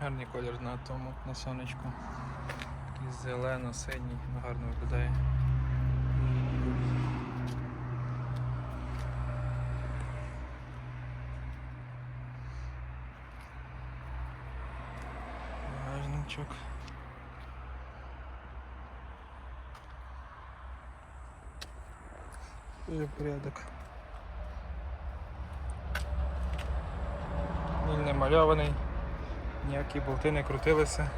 Гарний колір на тому, на сонечку. Зелено-синій, гарно виглядає. Багажничок. Дуже порядок. Він не мальований, ніякі болти не крутилися.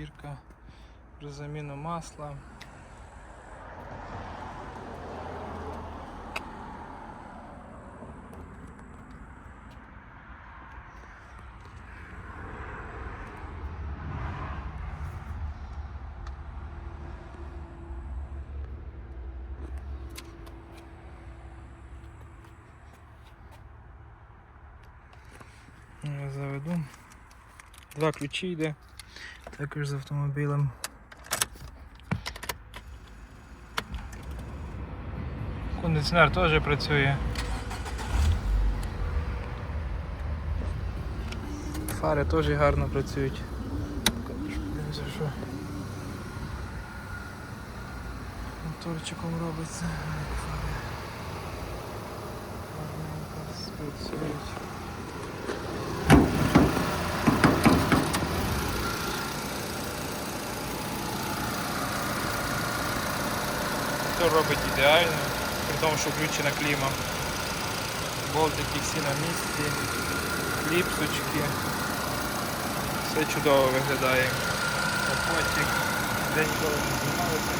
Бірка про заміну масла. Я заведу. Два ключі йде. Також з автомобілем. Кондиціонер теж працює. Фари теж гарно працюють. Що моторчиком робиться. Фари. Гарненько спрацюють. Робить ідеально, при тому, що включена кліма. Болтики всі на місці, кліпсочки. Все чудово виглядає. Капотик. День коли не знімалися,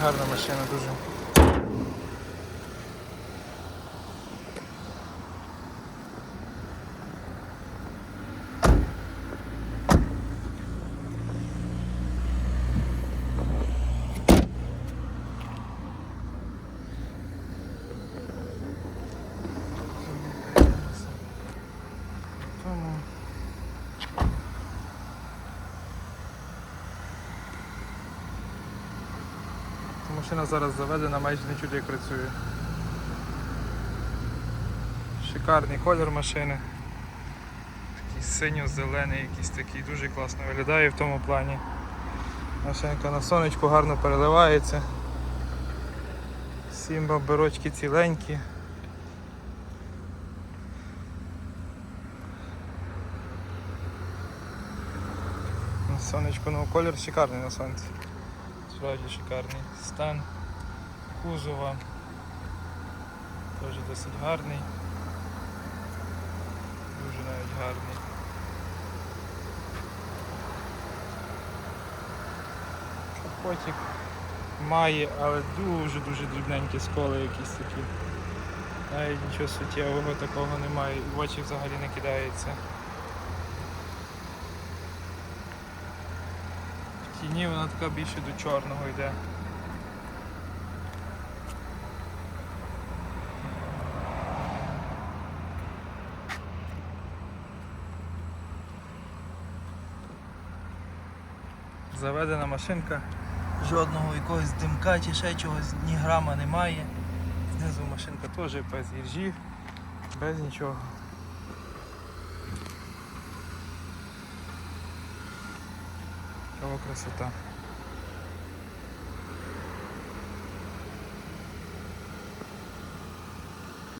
Гарна машина дуже. Тому Ця машина зараз заведена, майже не чути як працює. Шикарний колір машини. Такий синьо-зелений, якийсь такий дуже класно виглядає в тому плані. Машинка на сонечку гарно переливається. Всі бамперочки ціленькі. На сонечку, ну колір шикарний на сонці. Справді шикарний стан кузова. Теж досить гарний. Дуже навіть гарний. Капотик має, але дуже-дуже дрібненькі сколи якісь такі. Навіть нічого суттєвого такого немає, і в очі взагалі не кидається. Тіні вона така більше до чорного йде. Заведена машинка, жодного якогось димка чи ще чогось, ні грама немає. Знизу машинка теж без іржів, без нічого. Кого красота.